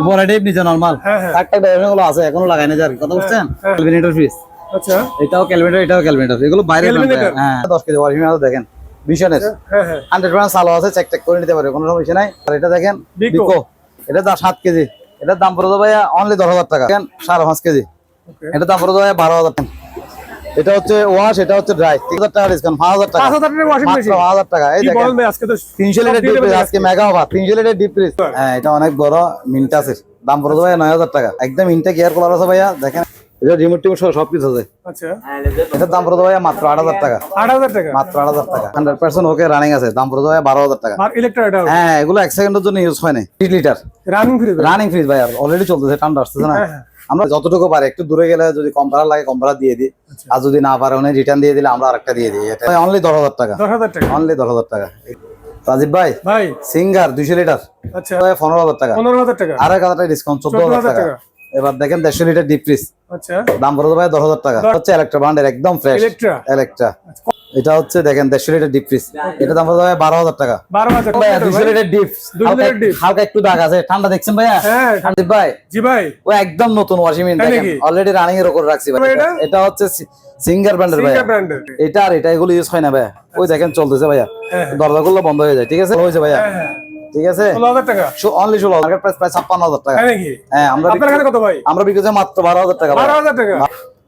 উপরে নিচে নরমাল হ্যাঁ, হ্যাঁ। একটা গুলো আছে এখনও লাগাই না যার কথা বুঝছেন? হ্যাঁ। ক্যালভিনেটর ফ্রিজ আচ্ছা। এটাও ক্যালভিনেটর এটাও ক্যালভিনেটর এগুলো বাইরে? হ্যাঁ। 10 কেজি মেশিন দেখেন। ভীষণের হ্যাঁ হ্যাঁ। চালু আছে চেক চেক করে নিতে পারে কোনো সমস্যা নাই। আর এটা দেখেন বিকো এটা দাম সাত কেজি। এটার দাম পড়ে ভাইয়া অনলি দশ হাজার টাকা। দেখেন সাড়ে পাঁচ কেজি। ওকে এটার দাম পড়ে ভাইয়া বারো হাজার টাকা। এটা হচ্ছে ওয়াশ এটা হচ্ছে ড্রাই তিন হাজার টাকা ডিসকাউন্ট পাঁচ হাজার টাকা। পাঁচ হাজার টাকার ওয়াশিং মেশিন পাঁচ হাজার টাকা। এই দেখেন আজকে তো তিনশো লিটার সব ডিপ আজকে মেগা অফার তিনশো লিটার ডিপ ফ্রিজ হ্যাঁ এটা অনেক বড় মিন্টাসের দাম পড়ে ভাইয়া নয় হাজার টাকা। একদম ইনটেক এয়ার কুলার আছে ভাইয়া দেখেন। এটা রিমোট টিমোট সহ সব কিছু আছে। আচ্ছা। এটার দাম ভাইয়া মাত্র আট হাজার টাকা। আট হাজার টাকা? মাত্র আট হাজার টাকা। হান্ড্রেড পার্সেন্ট ওকে রানিং আছে। দাম পড়ে ভাইয়া বারো হাজার টাকা। আর এটা হ্যাঁ এগুলো এক সেকেন্ডের জন্য ইউজ হয় না তিরিশ litre running free running fridge ভাই অলরেডি চলতেছে ঠান্ডা আসতেছে না। হ্যাঁ, হ্যাঁ। আমরা যতটুকু পারি একটু দূরে গেলে যদি কম ভাড়া লাগে কম ভাড়া দিয়ে দিই। আচ্ছা। আর যদি না পারে উনি রিটার্ন দিয়ে দিলে আমরা আরেকটা দিয়ে দিই। এটা অনলি দশ হাজার টাকা। দশ হাজার টাকা? অনলি দশ হাজার টাকা। রাজীব ভাই ভাই। সিঙ্গার দুইশো লিটার। আচ্ছা। পনেরো হাজার টাকা। পনেরো হাজার টাকা। আর এক হাজার টাকা ডিসকাউন্ট চোদ্দ হাজার টাকা। এবার দেখেন দেড়শো লিটার ডিপ ফ্রিজ আচ্ছা। দাম পড়ে ভাই দশ হাজার টাকা। হচ্ছে ইলেকট্রা ব্র্যান্ডের একদম ফ্রেশ ইলেকট্রা এটা হচ্ছে দেখেন দেড়শো লিটার ডিপ ফ্রিজ এটা দাম পড়ে ভাই বারো হাজার টাকা। দুইশো লিটার ডিপ 200 লিটার ডিপ। হালকা একটু দাগ আছে। ঠান্ডা দেখছেন ভাইয়া? হ্যাঁ ভাই? জি ভাই। ও একদম নতুন ওয়াশিং মেশিন দেখেন। অলরেডি রানিং এর উপর রাখছি ভাই। এটা? হচ্ছে সিঙ্গার ব্র্যান্ডের ভাই এটা আর এটা এগুলো ইউজ হয় না ভাই ওই দেখেন চলতেছে ভাইয়া। হ্যাঁ। দরজাগুলো বন্ধ হয়ে যায় ঠিক আছে? হয়েছে ভাইয়া। হ্যাঁ হ্যাঁ। ঠিক আছে? ষোলো হাজার টাকা। অনলি ষোলো মার্কেট প্রাইস প্রায় ছাপ্পান্ন হাজার টাকা। তাই নাকি? হ্যাঁ আমরা আপনার কাছে কত ভাই? আমরা বিক্রি মাত্র বারো হাজার টাকা ভাই। বারো হাজার টাকা।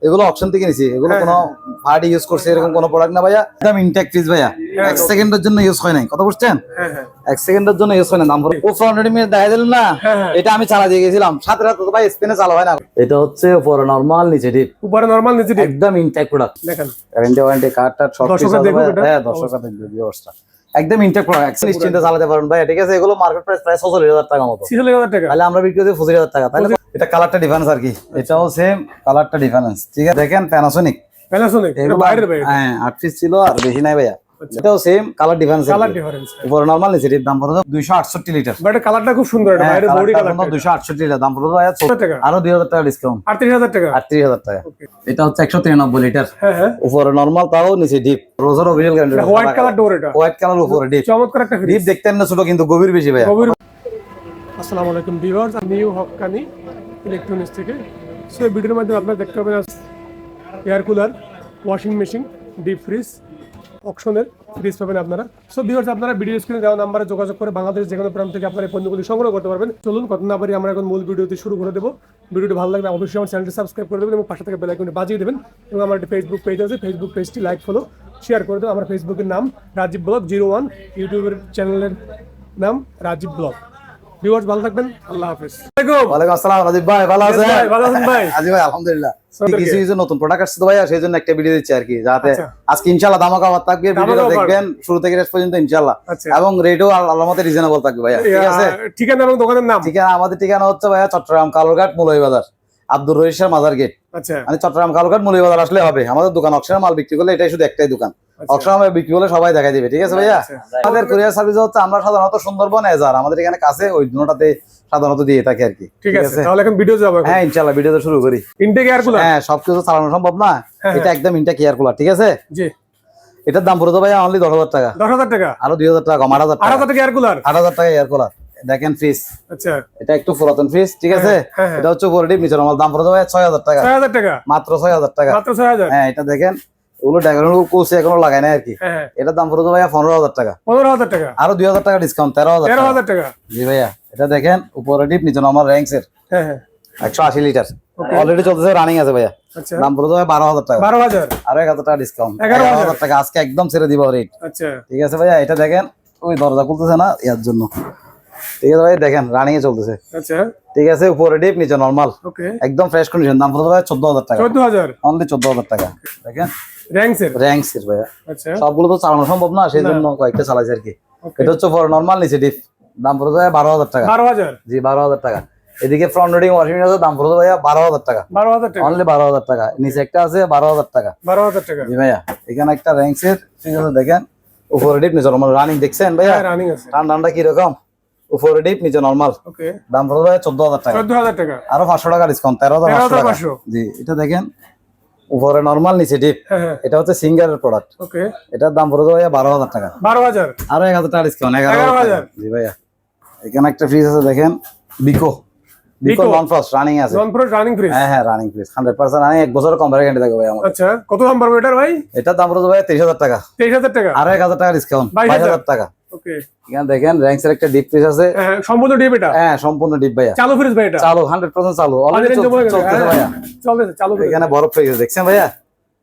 এগুলো অপশন থেকে নিছি। এগুলো কোনো পার্টি ইউজ করছে এরকম কোনো প্রোডাক্ট না ভাইয়া। একদম ইনটেক ফ্রিজ ভাইয়া। এক সেকেন্ডের জন্য ইউজ হয় নাই। কথা বুঝছেন? হ্যাঁ হ্যাঁ। এক সেকেন্ডের জন্য ইউজ হয় না নাম্বার ও ফ্রন্ট মিনিট দেখা দিলেন না? হ্যাঁ, হ্যাঁ। এটা আমি চালা দিয়ে গেছিলাম। সাথে রাত ভাই স্পেনে চালা হয় না। এটা হচ্ছে উপরে নরমাল নিচে ডিপ উপরে নর্মাল নিচে ডিপ একদম ইনটেক প্রোডাক্ট দেখেন। গ্যারান্টি ওয়ারেন্টি কার্ড টার্ড সব কিছু। হ্যাঁ দর্শকরা দেখবে ভিউয়ার্সটা একদম ইনটেক প্রোডাক্ট নিশ্চিন্তে চালাতে পারেন ভাই ঠিক আছে? এগুলো মার্কেট প্রাইস প্রায় ছচল্লিশ হাজার টাকা মতো। ছিচল্লিশ হাজার টাকা? তাহলে আমরা বিক্রি করছি পঁচিশ হাজার টাকা তাহলে এটা কালারটা ডিফারেন্স আর কি। এটাও সেম কালারটা ডিফারেন্স ঠিক আছে? দেখেন প্যানাসোনিক প্যানাসোনিক এর বাইরের ভাই হ্যাঁ আট পিস ছিল আর বেশি নাই ভাইয়া। এটাও same colour difference colour difference উপরে। নর্মাল নিচে দাম পড়বে দুইশো আটষট্টি লিটার বাট কালারটা খুব সুন্দর এটা বডি কালার লিটার দাম টাকা। আরও দুই হাজার টাকা ডিসকাউন্ট আটত্রিশ হাজার টাকা? আটত্রিশ হাজার টাকা। এটা হচ্ছে একশো তিরানব্বই লিটার হ্যাঁ হ্যাঁ। উপরে নর্মাল তাও নিচে ডিপ রোজার অফিসিয়াল হোয়াইট কালার ডোর এটা। হোয়াইট কালার উপরে ডিপ চমৎকার একটা ডিপ দেখতেন না ছোট কিন্তু গভীর বেশি ভাইয়া। আসসালামু আলাইকুম ভিউয়ার্স আমি নিউ হকানি ইলেকট্রনিক্স থেকে। সো ভিডিওর মাধ্যমে আপনারা দেখতে পাবেন air cooler washing machine deep fridge অপশনের ফ্রিজ পাবেন আপনারা। সো ভিউয়ার্স আপনারা ভিডিও স্ক্রিনে দেওয়া নাম্বারে যোগাযোগ করে বাংলাদেশ যে কোনো প্রান্ত থেকে আপনারা এই পণ্যগুলি সংগ্রহ করতে পারবেন। চলুন কত না পারি আমরা এখন মূল ভিডিওতে শুরু করে দেবো। ভিডিওটি ভালো লাগলে অবশ্যই আমার চ্যানেলটি সাবস্ক্রাইব করে দেবেন এবং পাশে থেকে বেল আইকনটি বাজিয়ে দেবেন এবং আমার একটি ফেসবুক পেজ আছে। ফেসবুক পেজটি লাইক ফলো শেয়ার করে দেবো আমার ফেসবুকের নাম রাজীব ব্লগ জিরো ওয়ান ইউটিউবের চ্যানেলের নাম রাজীব ব্লগ। ভিউয়ার্স ভালো থাকবেন। আল্লাহ হাফেজ। ওয়ালাইকুম আসসালাম রাজীব ভাই ভালো আছেন? ভালো আছেন ভাই? আজি ভাই আলহামদুলিল্লাহ। কিছু কিছু নতুন প্রোডাক্ট আসছে তো ভাইয়া সেই জন্য একটা ভিডিও দিচ্ছি আর কি যাতে। আজকে ইনশাআল্লাহ ধামাকা আবার থাকবে ভিডিওটা দেখবেন শুরু থেকে শেষ পর্যন্ত ইনশাআল্লাহ। আচ্ছা। এবং রেটও আল্লাহর মতে রিজনেবল থাকবে ভাইয়া ঠিক আছে? ঠিকানা এবং দোকানের নাম? ঠিকানা আমাদের ঠিকানা হচ্ছে ভাইয়া চট্টগ্রাম কালুরঘাট মুলই বাজার আব্দুর রহিসার মাজার গেট। আচ্ছা। মানে চট্টগ্রাম কালুরঘাট মুলই বাজার আসলে হবে আমাদের দোকান অক্সিজেন মাল বিক্রি করলে এটাই শুধু একটাই দোকান। অক্সিজেন মাল বিক্রি করলে সবাই দেখা দিবে ঠিক আছে ভাইয়া? আচ্ছা। আমাদের কুরিয়ার সার্ভিস হচ্ছে আমরা সাধারণত সুন্দরবন এজার আমাদের এখানে কাছে ওই দুটাতে সাধারণত দিয়ে থাকি আর কি ঠিক আছে তাহলে এখন ভিডিও যাব হ্যাঁ ইনশাআল্লাহ ভিডিওতে শুরু করি। ইনটেক এয়ার কুলার হ্যাঁ সবকিছু চালানো সম্ভব না হ্যাঁ, এটা একদম ইনটা কেয়ার কুলার ঠিক আছে? জি। এটার দাম পড়ে তো ভাই অনলি দশ হাজার টাকা। দশ হাজার টাকা? আরও দুই হাজার টাকা কম আট হাজার আট টাকা হাজার টাকা এয়ার কুলার আট হাজার টাকা এয়ার কুলার দেখেন ফ্রিজ আচ্ছা। এটা একটু পুরাতন ফ্রিজ ঠিক আছে? হ্যাঁ, হ্যাঁ। এটা হচ্ছে ডিপ আমার দাম পড়ে তো ভাই ছয় হাজার টাকা। ছয় হাজার টাকা? মাত্র ছয় হাজার টাকা। মাত্র ছয় হাজার? হ্যাঁ এটা দেখেন। ওগুলো ড্রাগন কোর্স এখনও লাগাই না আর কি। হ্যাঁ হ্যাঁ। দাম ভাইয়া পনেরো হাজার টাকা। পনেরো হাজার টাকা। আরও দুই হাজার টাকা ডিসকাউন্ট তেরো হাজার তেরো টাকা। হাজার টাকা। জি ভাইয়া এটা দেখেন উপরে ডিপ নিচে আমার র্যাঙ্কস এর। একশো আশি লিটার অলরেডি চলতেছে রানিং আছে ভাইয়া। দাম পড়ে ভাই বারো হাজার টাকা। বারো হাজার। আরও এক হাজার টাকা ডিসকাউন্ট এগারো এগারো হাজার। হাজার টাকা আজকে একদম ছেড়ে দিব রেট আচ্ছা। ঠিক আছে ভাইয়া এটা দেখেন ওই দরজা খুলতেছে না ইয়ার জন্য। ঠিক আছে ভাই দেখেন রানিং এ চলতেছে। আচ্ছা। ঠিক আছে উপরে ডিপ নিচে নর্মাল একদম ফ্রেশ কন্ডিশন দাম পড়তে ভাই চোদ্দ হাজার টাকা। চোদ্দ হাজার। অনলি চোদ্দ হাজার টাকা। দেখেন। র্যাঙ্কসের ভাইয়া। আচ্ছা। সবগুলো তো চালানো সম্ভব না সেই জন্য কয়েকটা চালাইছে আর কি। এটা হচ্ছে নর্মাল নিচে ডিপ দাম ভাই বারো হাজার টাকা। বারো হাজার? জি বারো হাজার টাকা। এদিকে ফ্রন্ট লোডিং ওয়াশিং মেশিন দাম পড়তে ভাইয়া বারো হাজার টাকা। বারো হাজার টাকা। অনলি বারো হাজার টাকা। নিচে একটা আছে বারো হাজার টাকা। বারো হাজার টাকা। জি ভাইয়া এখানে একটা র্যাঙ্কস ঠিক আছে দেখেন। উপরে ডিপ নিচে নর্মাল রানিং দেখছেন ভাইয়া? হ্যাঁ রানিং আছে। ঠান্ডা কীরকম? উপরে ডিপ নিচে নর্মাল দাম পড়বে ভাই চোদ্দ হাজার টাকা। চোদ্দ হাজার টাকা। আরও পাঁচশো টাকা ডিসকাউন্ট তেরো হাজার পাঁচশো টাকা। জি এটা দেখেন। উপরে নর্মাল নিচে ডিপ হ্যাঁ হ্যাঁ। এটা হচ্ছে সিঙ্গারের প্রোডাক্ট ওকে এটার দাম পড়বে ভাইয়া বারো হাজার টাকা। বারো হাজার? আরও এক হাজার টাকা ডিসকাউন্ট এগারো হাজার। জি ভাইয়া। এখানে একটা ফ্রিজ আছে দেখেন। বিকো বিকো নন ফ্রস্ট রানিং আছে। নন প্রো রানিং ফ্রিজ হ্যাঁ হ্যাঁ রানিং হান্ড্রেড পার্সেন্ট রানিং এক বছরের কম গ্যারান্টি থাকবে ভাই আমার আচ্ছা কত দাম পারব এটার ভাই? এটার দাম পড়বে ভাই তিরিশ হাজার টাকা। তেইশ হাজার টাকা? আরও এক হাজার টাকা ডিসকাউন্ট বাইশ বাইশ হাজার। হাজার টাকা। ওকে এখানে দেখেন র্যাঙ্কস এর একটা ডিপ ফ্রিজ আছে। হ্যাঁ সম্পূর্ণ ডিপ এটা? হ্যাঁ সম্পূর্ণ ডিপ ভাইয়া। চালু ফ্রিজ ভাই এটা? চালু হান্ড্রেড পার্সেন্ট চালু। অলরেডি চলতেছে হ্যাঁ, ভাইয়া। চলতেছে চালু এখানে বরফ হয়ে গেছে দেখছেন ভাইয়া?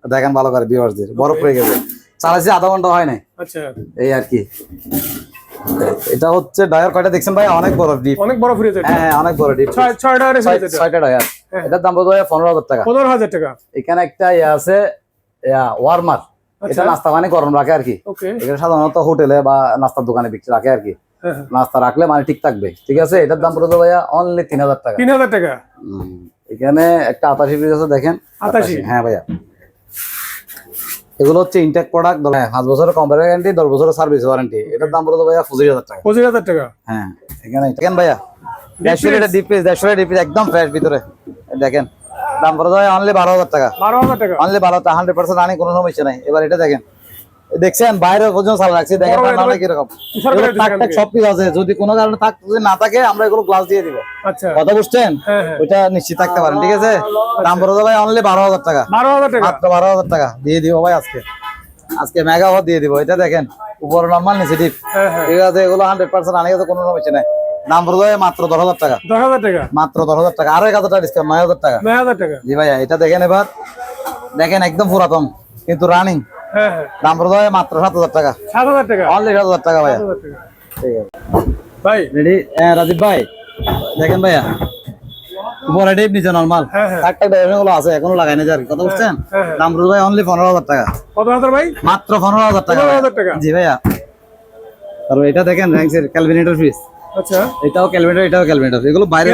দেখেন ভালো করে ভিউয়ার্সদের বরফ হয়ে গেছে। চালাইছি আধা ঘণ্টা হয় নাই। আচ্ছা। এই আর কি। এটা হচ্ছে ডায়ার কয়টা দেখছেন ভাই অনেক বড় ডিপ অনেক বড় ফ্রিজ এটা হ্যাঁ হ্যাঁ অনেক বড় ডিপ ছয়টা ডায়ার। হ্যাঁ। এটার দাম টাকা। পনেরো হাজার টাকা। এখানে একটা ইয়ে আছে ওয়ার্মার এটা আচ্ছা। নাস্তা পানি গরম রাখে আর কি। এখানে সাধারণত হোটেলে বা নাস্তার দোকানে বিক্রি রাখে আর কি। হ্যাঁ। নাস্তা রাখলে মানে ঠিক থাকবে। ঠিক আছে? এটার দাম পড়বে ভাইয়া অনলি তিন হাজার টাকা। তিন হাজার টাকা। এখানে একটা আতাশি পিস আছে দেখেন। 88 হ্যাঁ ভাইয়া। এগুলো হচ্ছে ইনটেক প্রোডাক্ট হ্যাঁ পাঁচ বছরের কোম্পানি গ্যারান্টি দশ বছরের সার্ভিস ওয়ারেন্টি এটার দাম পড়বে ভাইয়া পঁচিশ হাজার টাকা। পঁচিশ হাজার টাকা? হ্যাঁ এখানে দেখেন ভাইয়া দেড়শো লিটার ডিপ পিস দেড়শো লিটার ডিপ পিস একদম ফ্রেশ ভিতরে। দেখেন দাম ভাই অনলি বারো হাজার টাকা। বারো হাজার টাকা? অনলি বারো হান্ড্রেড পার্সেন্ট রানিং কোনো সমস্যা নাই। এবার এটা দেখেন। দেখছেন বাইরে পর্যন্ত চালা রাখছি দেখেন ঠান্ডা কীরকম। সব কিছু আছে যদি কোনো কারণে থাক যদি না থাকে আমরা এগুলো গ্লাস দিয়ে দিব। আচ্ছা। কথা বুঝছেন? হ্যাঁ হ্যাঁ। ওইটা নিশ্চিত থাকতে পারেন ঠিক আছে? দাম পড়বে ভাই অনলি বারো হাজার টাকা। বারো হাজার টাকা? মাত্র বারো হাজার টাকা। দিয়ে দিব ভাই আজকে। আজকে মেগা অফার দিয়ে দিব। এটা দেখেন উপরে নর্মাল নিচে ডিপ হ্যাঁ ঠিক আছে এগুলো হান্ড্রেড পার্সেন্ট আনে কোনো সমস্যা নাই। দাম পড়বে মাত্র দশ হাজার টাকা। দশ হাজার টাকা? মাত্র দশ হাজার টাকা। আরও এক হাজার টাকা ডিসকাউন্ট নয় হাজার টাকা। নয় হাজার টাকা? জি ভাইয়া এটা দেখেন এবার। দেখেন একদম পুরাতন কিন্তু রানিং দাম পড়বে ভাই মাত্র সাত হাজার টাকা। সাত হাজার টাকা? অনলি সাত হাজার টাকা ভাইয়া। ঠিক আছে। ভাই। রেডি রাজীব ভাই দেখেন ভাইয়া। উপরে ডিপ নিচে নর্মাল হ্যাঁ, হ্যাঁ। টাক আছে এখনও লাগাই না আর কথা বুঝছেন? হ্যাঁ, হ্যাঁ। দাম ভাই অনলি পনেরো হাজার টাকা। কত হাজার ভাই? মাত্র পনেরো হাজার টাকা জি ভাইয়া। তারপর এটা দেখেন র্যাঙ্কসের ক্যালভিনেটর ফিস আচ্ছা। এটাও ক্যালভিনেটর এটাও ক্যালভিনেটর এগুলো বাইরে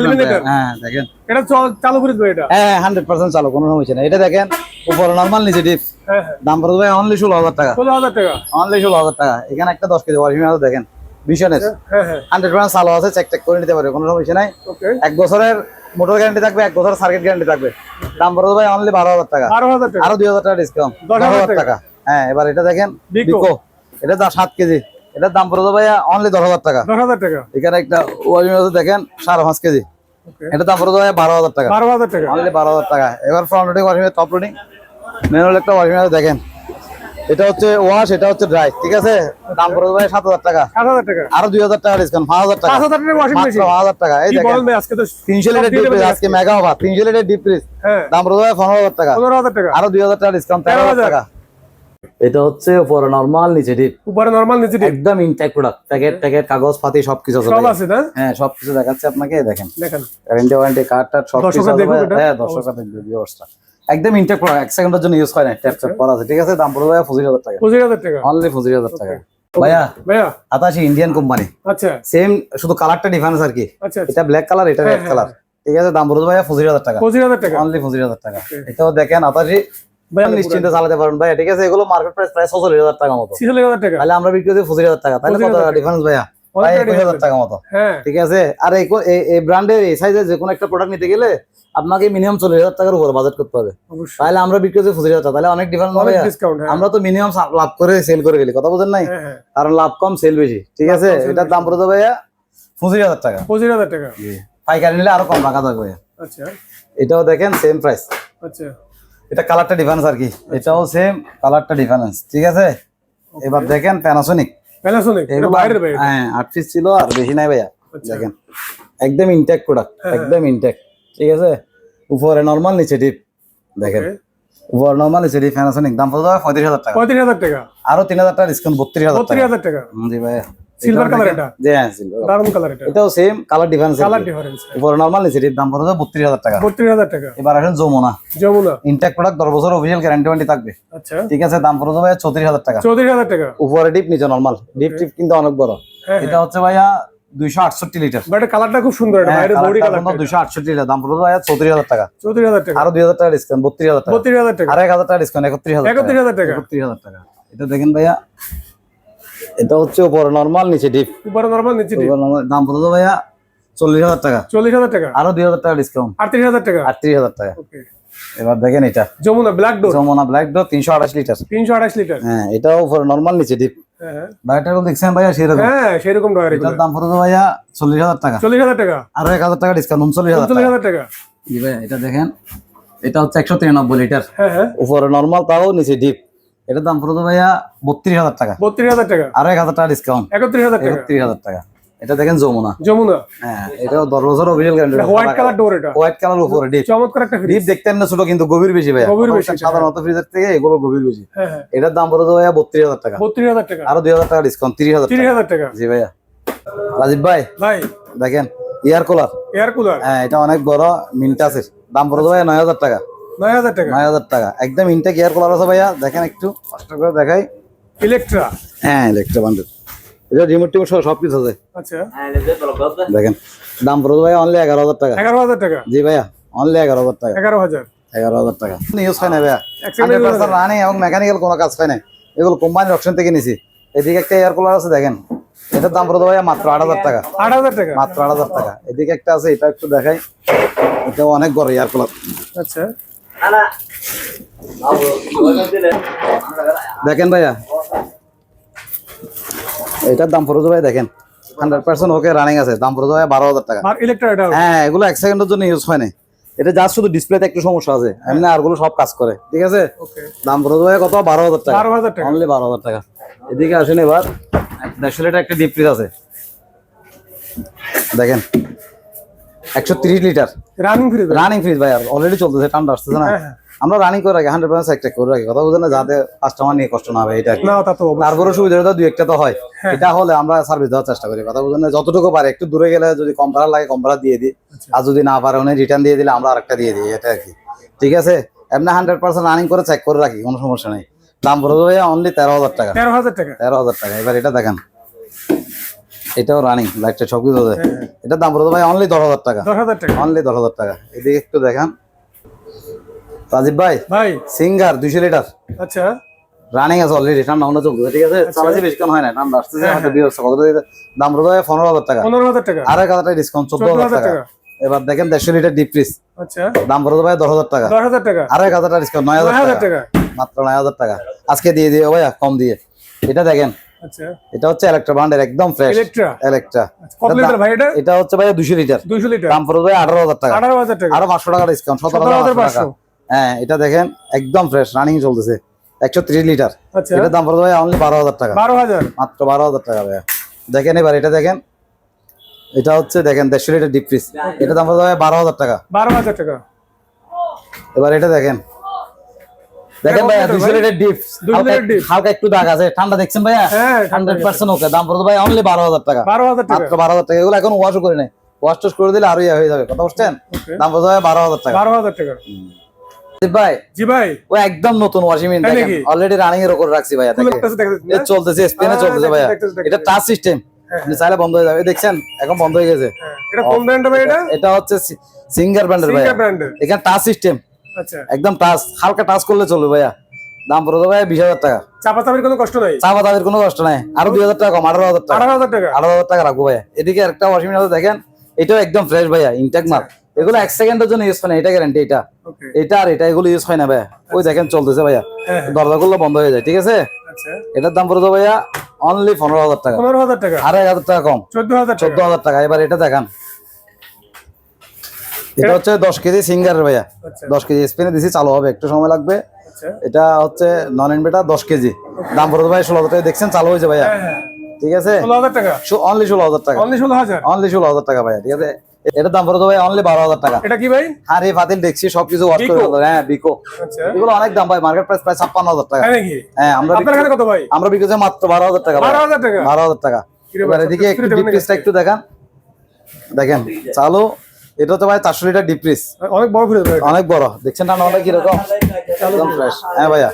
হ্যাঁ দেখেন। এটা চালু ফ্রিজ ভাই এটা? হ্যাঁ চালু কোনো সমস্যা নেই। এটা দেখেন উপরে নর্মাল নিচে ডিপ দাম পড়বে অনলি ষোলো হাজার টাকা। ষোলো হাজার টাকা? অনলি ষোলো হাজার টাকা। এখানে একটা দশ কেজি ওয়াশিং মেশিন দেখেন। ভীষণের হান্ড্রেড পার্সেন্ট চালু আছে চেক চেক করে নিতে পারবে কোনো সমস্যা নাই। এক বছরের মোটর গ্যারান্টি থাকবে এক বছরের সার্কিট গ্যারান্টি থাকবে। দাম পড়বে ভাই অনলি বারো হাজার টাকা। আরও দুই হাজার টাকা ডিসকাউন্ট দশ হাজার টাকা? হ্যাঁ এবার এটা দেখেন বিকো এটা সাত কেজি। এটার দাম পড়বে ভাইয়া অনলি দশ হাজার টাকা দশ হাজার টাকা এখানে একটা মেশিন দেখেন সাড়ে পাঁচ কেজি এটার দাম পড়বে ভাইয়া বারো হাজার টাকা বারো হাজার টাকা অনলি বারো হাজার টাকা এবার front loading washing machine top loading manual একটা ওয়াশিং মেশিন দেখেন এটা হচ্ছে ওয়াশ এটা হচ্ছে ড্রাই ঠিক আছে দাম পড়বে ভাই সাত হাজার টাকা সাত হাজার টাকা আরও দুই হাজার টাকা ডিসকাউন্ট পাঁচ হাজার টাকা পাঁচ হাজার টাকা ওয়াশিং মেশিন পাঁচ হাজার টাকা এই দেখেন বলেন আজকে তো তিনশো লিটার সব ডিপ দেবেন আজকে মেগা অফার তিনশো লিটার ডিপ ফ্রিজ হ্যাঁ দাম পড়বে ভাই পনেরো হাজার টাকা পনেরো হাজার টাকা আরও দুই হাজার টাকা ডিসকাউন্ট তেরো হাজার 13,000 টাকা এটা হচ্ছে উপরে নরমাল নিচে ডিপ উপরে নর্মাল নিচে ডিপ একদম ইনটেক প্রোডাক্ট প্যাকেট প্যাকেট কাগজ পাতি সবকিছু আছে সব আছে না? হ্যাঁ সবকিছু দেখাচ্ছে আপনাকে দেখেন। দেখেন। গ্যারান্টি ওয়ারেন্টি কার্ড টার্ড সব কিছু আছে। হ্যাঁ দর্শকরা দেখবে ভিউয়ার্সটা একদম ইনটেক প্রোডাক্ট এক সেকেন্ডের জন্য ইউজ হয় না ট্যাপ ট্যাপ করা আছে। ঠিক আছে দাম পড়বে ভাই পঁচিশ হাজার টাকা। পঁচিশ হাজার টাকা। অনলি পঁচিশ হাজার টাকা। ভাইয়া ভাইয়া। আতাশি ইন্ডিয়ান কোম্পানি আচ্ছা। সেম শুধু কালারটা ডিফারেন্স আর কি। আচ্ছা আচ্ছা। এটা ব্ল্যাক কালার এটা হ্যাঁ, রেড কালার ঠিক আছে দাম পড়বে ভাইয়া পঁচিশ হাজার টাকা। পঁচিশ হাজার টাকা। অনলি পঁচিশ হাজার টাকা। এটাও দেখেন আতাশি নিশ্চিন্তে চালাতে ভাইয়া ঠিক আছে? এগুলো মার্কেট প্রাইস প্রায় ছচল্লিশ হাজার টাকা মতো। ছিচল্লিশ হাজার টাকা? তাহলে আমরা বিক্রি করছি পঁচিশ হাজার টাকা। তাহলে কত ডিফারেন্স ভাইয়া? অনেকটা প্রায় একুশ হাজার difference। টাকা মতো। ঠিক আছে? আর এই ব্র্যান্ডের এই সাইজের যে কোনো একটা প্রোডাক্ট নিতে গেলে আপনাকে মিনিমাম চল্লিশ হাজার টাকার উপর বাজেট করতে হবে। তাহলে আমরা বিক্রি করছি পঁচিশ হাজার টাকা। তাহলে অনেক ডিফারেন্স হবে হ্যাঁ। আমরা তো মিনিমাম লাভ করে সেল করে গেলি কথা বোঝেন নাই? হ্যাঁ হ্যাঁ। কারণ লাভ কম সেল বেশি। ঠিক আছে? এটার দাম পড়ে যাবে ভাইয়া পঁচিশ হাজার টাকা। পঁচিশ হাজার টাকা। পাইকারি নিলে আরও কম রাখা থাকবে ভাইয়া। আচ্ছা। এটাও দেখেন সেম প্রাইস আচ্ছা। এটা কালারটা ডিফারেন্স আর কি। এটাও সেম কালারটা ডিফারেন্স ঠিক আছে? এবার দেখেন প্যানাসোনিক প্যানাসোনিক হ্যাঁ আট পিস ছিল আর বেশি নাই ভাইয়া আচ্ছা। দেখেন। একদম ইনটেক প্রোডাক্ট একদম ইনটেক ঠিক আছে? উপরে নর্মাল নিচে ডিপ দেখেন. উপরে নর্মাল নিচে ডিপ প্যানাসোনিক দাম পড়বে পঁয়ত্রিশ হাজার টাকা। পঁয়ত্রিশ হাজার টাকা। আরও তিন হাজার টাকা ডিসকাউন্ট বত্রিশ হাজার টাকা। জি ভাইয়া। Silver এটাও এটা? জি হ্যাঁ silver color। কালার এটা এটাও same colour difference colour difference উপরে নর্মাল নিচে দাম পড়বে বত্রিশ টাকা বত্রিশ হাজার টাকা এবার আসেন যমুনা যমুনা ইনটেক প্রোডাক্ট দশ বছর অফিসিয়াল গ্যারান্টি ওয়ারেন্টি থাকবে আচ্ছা ঠিক আছে দাম পড়বে ভাইয়া চৌত্রিশ টাকা চৌত্রিশ হাজার টাকা উপরে ডিপ নিচে নর্মাল ডিপ টিপ কিন্তু অনেক বড় হ্যাঁ এটা হচ্ছে ভাইয়া দুইশো আটষট্টি লিটার বাট কালারটা খুব সুন্দর এটা বাইরে বডি কালার দুইশো আটষট্টি লিটার দাম পড়বে ভাইয়া চৌত্রিশ হাজার টাকা টাকা আরও দুই হাজার টাকা ডিসকাউন্ট টাকা টাকা আর ডিসকাউন্ট টাকা এটা দেখেন ভাইয়া এটা হচ্ছে উপরে নর্মাল নিচে ডিপ উপরে নর্মাল নিচে ডিপ। দাম পড়বে ভাইয়া? চল্লিশ হাজার টাকা। চল্লিশ হাজার টাকা। আরও দুই হাজার টাকা ডিসকাউন্ট আটত্রিশ হাজার টাকা। আটত্রিশ হাজার টাকা। ওকে এবার দেখেন এটা। Jamuna black door Jamuna black door তিনশো আঠাশ লিটার তিনশো আঠাশ লিটার হ্যাঁ এটাও উপরে নর্মাল নিচে ডিপ হ্যাঁ হ্যাঁ। ডায়টার দেখছেন ভাইয়া? সেরকম। হ্যাঁ সেরকম ডয়ার এটার দাম ভাইয়া? চল্লিশ হাজার টাকা। চল্লিশ হাজার টাকা। আরও এক হাজার টাকা ডিসকাউন্ট উনচল্লিশ হাজার চল্লিশ হাজার টাকা। জি ভাইয়া এটা দেখেন। এটা হচ্ছে একশো তিরানব্বই লিটার হ্যাঁ উপরে নর্মাল তাও নিচে ডিপ এটার দাম ভাইয়া বত্রিশ হাজার টাকা। বত্রিশ হাজার টাকা। আরও এক হাজার টাকা ডিসকাউন্ট একত্রিশ হাজার টাকা। একত্রিশ হাজার টাকা। এটা দেখেন যমুনা। যমুনা। হ্যাঁ এটা দশ বছর অভিযোগ হোয়াইট কালার ডোর এটা। হোয়াইট কালার উপরে ডিপ চমৎকার একটা ডিপ দেখতেন না ছোট কিন্তু গভীর বেশি ভাইয়া। গভীর বেশি, সাধারণত ফ্রিজের থেকে এগুলো গভীর বেশি। হ্যাঁ হ্যাঁ। এটার দাম পড়বে ভাইয়া বত্রিশ হাজার টাকা। বত্রিশ হাজার টাকা। আরও দুই হাজার টাকা ডিসকাউন্ট তিরিশ হাজার তিরিশ টাকা হাজার টাকা। জি ভাইয়া। রাজীব ভাই ভাই। দেখেন ইয়ার কুলার এয়ার কুলার হ্যাঁ এটা অনেক বড় মিন্টাসের দাম ভাইয়া নয় হাজার টাকা। নয় হাজার টাকা। নয় হাজার টাকা। একদম ইনটেক এয়ার কুলার আছে ভাইয়া। দেখেন একটু কষ্ট করে দেখাই। ইলেকট্রা হ্যাঁ ইলেকট্রা বান্ডেল এটা রিমোট টিমোট সব কিছু আছে। আচ্ছা। দেখেন দাম পড়বে ভাইয়া অনলি এগারো হাজার টাকা। এগারো হাজার টাকা। জি ভাইয়া অনলি এগারো হাজার টাকা। এগারো হাজার। এগারো হাজার টাকা। ইউজ হয় না ভাইয়া। রানিং এবং মেকানিক্যাল কোনো কাজ হয় না। এগুলো কোম্পানির অপশন থেকে নিছি। এদিকে একটা এয়ার কুলার আছে দেখেন। এটার দাম পড়বে ভাইয়া মাত্র আট হাজার টাকা। আট হাজার টাকা। মাত্র আট হাজার টাকা। এদিকে একটা আছে এটা একটু দেখাই। এটা অনেক বড় এয়ার কুলার আচ্ছা। দেখেন ভাইয়া। এটার দাম পড়বে ভাই দেখেন। হান্ড্রেড পার্সেন্ট ওকে রানিং আছে। দাম পড়বে ভাই বারো হাজার টাকা। আর হ্যাঁ এগুলো এক সেকেন্ডের জন্য ইউজ হয় না এটা জাস্ট শুধু ডিসপ্লেতে একটু সমস্যা আছে। এমনি আরগুলো সব কাজ করে। ঠিক আছে? দাম পড়বে ভাই কত? বারো হাজার টাকা। বারো হাজার টাকা। অনলি বারো হাজার টাকা। এদিকে আসেন এবার। দেড়শো লিটার একটা ডিপ ফ্রিজ আছে। দেখেন। একশো তিরিশ litre. Running fridge running fridge ভাই আর অলরেডি চলতেছে ঠান্ডা আসতেছে না। হ্যাঁ, হ্যাঁ। আমরা রানিং করে রাখি হান্ড্রেড পার্সেন্ট করে রাখি কথা বুঝেন যাতে কাস্টমার নিয়ে কষ্ট না হবে এটা। তারপরে সুবিধাটা দুই একটা তো হয়। হ্যাঁ। এটা হলে আমরা সার্ভিস দেওয়ার চেষ্টা করি। কথা বুঝেন যতটুকু পারে একটু দূরে গেলে যদি কম ভাড়া লাগে কম ভাড়া দিয়ে দিই। আচ্ছা। আর যদি না পারে উনি রিটার্ন দিয়ে দিলে আমরা আরেকটা দিয়ে দিই এটা আর কি? ঠিক আছে? এমনি হান্ড্রেড পার্সেন্ট রানিং করে চেক করে রাখি কোনো সমস্যা নেই। দাম পড়বে অনলি তেরো হাজার টাকা। তেরো হাজার টাকা। তেরো হাজার টাকা। এবার এটা দেখেন এটাও রানিং লাইটটা সব কিছু হ্যাঁ, এটার দাম পড়বে ভাই অনলি দশ হাজার টাকা দশ হাজার টাকা অনলি দশ হাজার টাকা এদিকে একটু দেখান রাজীব ভাই ভাই সিঙ্গার দুইশো লিটার আচ্ছা রানিং আছে অলরেডি ঠান্ডা মনে চলছে ঠিক আছে চালাচ্ছি বেশিক্ষণ হয় না ঠান্ডা আসতেছে হ্যাঁ, হয়তো বিয়ে হচ্ছে দিয়ে দাম ভাই পনেরো হাজার টাকা পনেরো হাজার টাকা আর এক হাজার টাকা ডিসকাউন্ট চোদ্দ হাজার টাকা এবার দেখেন দেড়শো লিটার ডিপ ফ্রিজ আচ্ছা দাম ভাই দশ হাজার টাকা দশ হাজার টাকা আর এক হাজার টাকা ডিসকাউন্ট নয় হাজার টাকা মাত্র নয় হাজার টাকা আজকে দিয়ে দিও ভাইয়া কম দিয়ে এটা দেখেন আচ্ছা। এটা হচ্ছে ইলেকট্রা ব্র্যান্ডের একদম ফ্রেশ ইলেকট্রা ইলেকট্রা কত লিটার ভাই এটা? এটা হচ্ছে ভাই দুশো লিটার। দুইশো লিটার। দাম পড়বে ভাই আঠারো হাজার টাকা। আঠারো হাজার টাকা। আরও পাঁচশো টাকা ডিসকাউন্ট সতেরো সতেরো হাজার হাজার টাকা। পাঁচশো। হ্যাঁ এটা দেখেন একদম ফ্রেশ রানিং চলতেছে। একশো ত্রিশ লিটার। আচ্ছা। এটার দাম পড়বে ভাই অনলি বারো হাজার টাকা। বারো হাজার। মাত্র বারো হাজার টাকা ভাইয়া। দেখেন এবার এটা দেখেন। এটা হচ্ছে দেখেন দেড়শো লিটার ডিপ ফ্রিজ এটা দাম পড়বে ভাই বারো হাজার টাকা। বারো হাজার টাকা। এবার এটা দেখেন। দেখেন ভাইয়া ভাই? Litre deep 200 litre deep. হালকা একটু দাগ আছে। ঠান্ডা দেখছেন ভাইয়া? হ্যাঁ হান্ড্রেড পার্সেন্ট ওকে। দাম পড়বে ভাই অনলি বারো হাজার টাকা। বারো হাজার টাকা। বারো হাজার টাকা। এগুলো এখন ওয়াশও করে নেই। ওয়াশ টোশ করে দিলে আরও ইয়ে হয়ে যাবে। কথা বুঝছেন? দাম পড়বে ভাই বারো হাজার টাকা। বারো হাজার টাকা। ভাই। জি ভাই। ও একদম নতুন ওয়াশিং মেশিন দেখেন। অলরেডি রানিং এর উপর রাখছি ভাইয়া দেখেন? চলতেছে স্পেনে হ্যাঁ, চলতেছে ভাইয়া। এটা টাচ সিস্টেম চাইলে বন্ধ হয়ে যাবে। দেখছেন? এখন বন্ধ হয়ে গেছে। হ্যাঁ, এটা কোন ব্র্যান্ড ভাই এটা? এটা হচ্ছে সিঙ্গার ব্র্যান্ডের ভাইয়া। সিঙ্গার ব্র্যান্ডের এখানে টাচ সিস্টেম একদম টাচ হালকা টাচ করলে চলবে ভাইয়া। দাম পড়বে ভাইয়া বিশ হাজার টাকা। চাপা চাপির কোনো কষ্ট নাই? চা বাতাবের কোনো কষ্ট নাই। আরও দুই হাজার টাকা কম আঠারো হাজার টাকা। আঠারো হাজার টাকা? আঠারো হাজার টাকা রাখব ভাইয়া। এদিকে একটা ওয়াশিং মেশিন দেখেন। এটাও একদম ফ্রেশ ভাইয়া ইনটেক মাল। এগুলো এক সেকেন্ডের জন্য ইউজ হয় না এটা গ্যারান্টি এটা। এটা আর এটা এগুলো ইউজ হয় না ভাইয়া। ওই দেখেন চলতেছে ভাইয়া। হ্যাঁ দরজা গুলো বন্ধ হয়ে যায় ঠিক আছে? আচ্ছা। এটার দাম পড়বে ভাইয়া অনলি পনেরো হাজার টাকা। পনেরো হাজার টাকা? আর হাজার টাকা কম। চোদ্দ হাজার চোদ্দ হাজার টাকা। এবার এটা দেখান। এটা হচ্ছে দশ কেজি সিঙ্গার ভাইয়া। আচ্ছা। দশ কেজি স্পেনে দিছি চালু হবে একটু সময় লাগবে। আচ্ছা। এটা হচ্ছে নন ইনভেটার দশ কেজি। দাম পড়বে ভাই ষোলো হাজার টাকা দেখছেন চালু হয়েছে ভাইয়া। হ্যাঁ হ্যাঁ। ঠিক আছে? ষোলো হাজার টাকা? অনলি ষোলো হাজার টাকা। অনলি ষোলো হাজার? অনলি ষোলো হাজার টাকা ভাইয়া ঠিক আছে? এটার দাম পড়বে ভাই অনলি বারো হাজার টাকা। এটা কি ভাই? হাড়ি ফাতিল দেখছি সবকিছু ওয়াশ করে। হ্যাঁ বিকো আচ্ছা। এগুলো অনেক দাম ভাই মার্কেট প্রাইস প্রায় ছাপ্পান্ন হাজার টাকা। হ্যাঁ আমরা কত ভাই? আমরা বিক্রি করছি মাত্র বারো হাজার টাকা বারো হাজার টাকা? বারো হাজার টাকা। এবার এদিকে একটু দেখান। দেখেন চালু। এটা তো ভাই চারশো লিটার ডিপ ফ্রিজ অনেক বড় ফ্রিজ অনেক বড়। দেখছেন না নটা কীরকম একদম ফ্রেশ হ্যাঁ ভাইয়া।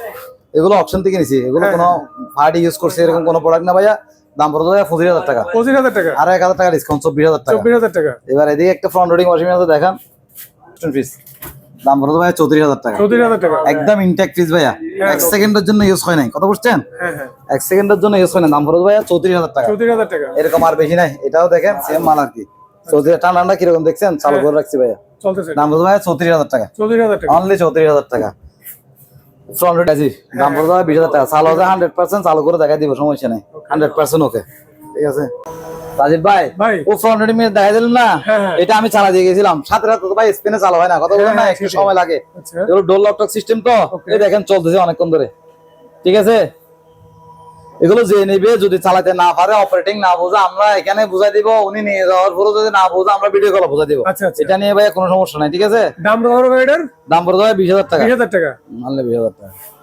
এগুলো অপশন থেকে নিছি। এগুলো হ্যাঁ, কোনো ফার্টি ইউজ করছে এরকম কোনো প্রোডাক্ট না ভাইয়া। দাম পড়বে ভাইয়া? পঁচিশ হাজার টাকা। পঁচিশ হাজার টাকা। আর এক হাজার টাকা ডিসকাউন্ট চব্বিশ হাজার টাকা। চব্বিশ হাজার টাকা। এবার এদিকে একটা ফ্রন্ট লোডিং ওয়াশিং মেশিন দেখান। ফ্রিজ দাম পড়বে ভাইয়া? চৌত্রিশ হাজার টাকা। চৌত্রিশ হাজার টাকা। একদম ইনটেক ফ্রিজ ভাইয়া। এক সেকেন্ডের জন্য ইউজ হয় নাই। কত বুঝছেন? হ্যাঁ হ্যাঁ। এক সেকেন্ডের জন্য ইউজ হয় না দাম পড়বে ভাইয়া? চৌত্রিশ হাজার টাকা। চৌত্রিশ হাজার টাকা। এরকম আর বেশি নাই। এটাও দেখেন সেম মাল আর কি। চৌত্রিশ ঠান্ডা কীরকম দেখছেন? চালু করে রাখছি ভাইয়া। দাম ভাইয়া চৌত্রিশ হাজার টাকা। চৌত্রিশ হাজার টাকা। অনলি চৌত্রিশ হাজার টাকা। ফ্রন্ট আছে দাম পড়ে যাবে বিশ হাজার টাকা। চালু আছে হান্ড্রেড পার্সেন্ট চালু করে দেখাই দিব সমস্যা নেই। হান্ড্রেড পার্সেন্ট ওকে ঠিক আছে? রাজীব ভাই ভাই। ও ফ্রন্ট মিনিট দেখাই দিলাম না? হ্যাঁ, হ্যাঁ। এটা আমি চালা দিয়ে গেছিলাম। সাথে রাতে তো ভাই স্পেনে চালু হয় না। কথা বলেন না হ্যাঁ, একটু সময় লাগে। আচ্ছা। লকটক সিস্টেম তো। এই দেখেন চলতেছে অনেকক্ষণ ধরে। ঠিক আছে? এগুলো যে নেবে যদি চালাতে না পারে অপারেটিং না বোঝা আমরা এখানে বুঝাই দিব উনি নিয়ে যাওয়ার পরে যদি না বোঝা আমরা ভিডিও কল বুঝাই দিব। আচ্ছা আচ্ছা। এটা নিয়ে ভাই কোনো সমস্যা নাই ঠিক আছে? দাম হবে এটার? দাম পড়ে যাবে বিশ হাজার টাকা। বিশ হাজার টাকা। মানলে বিশ হাজার টাকা।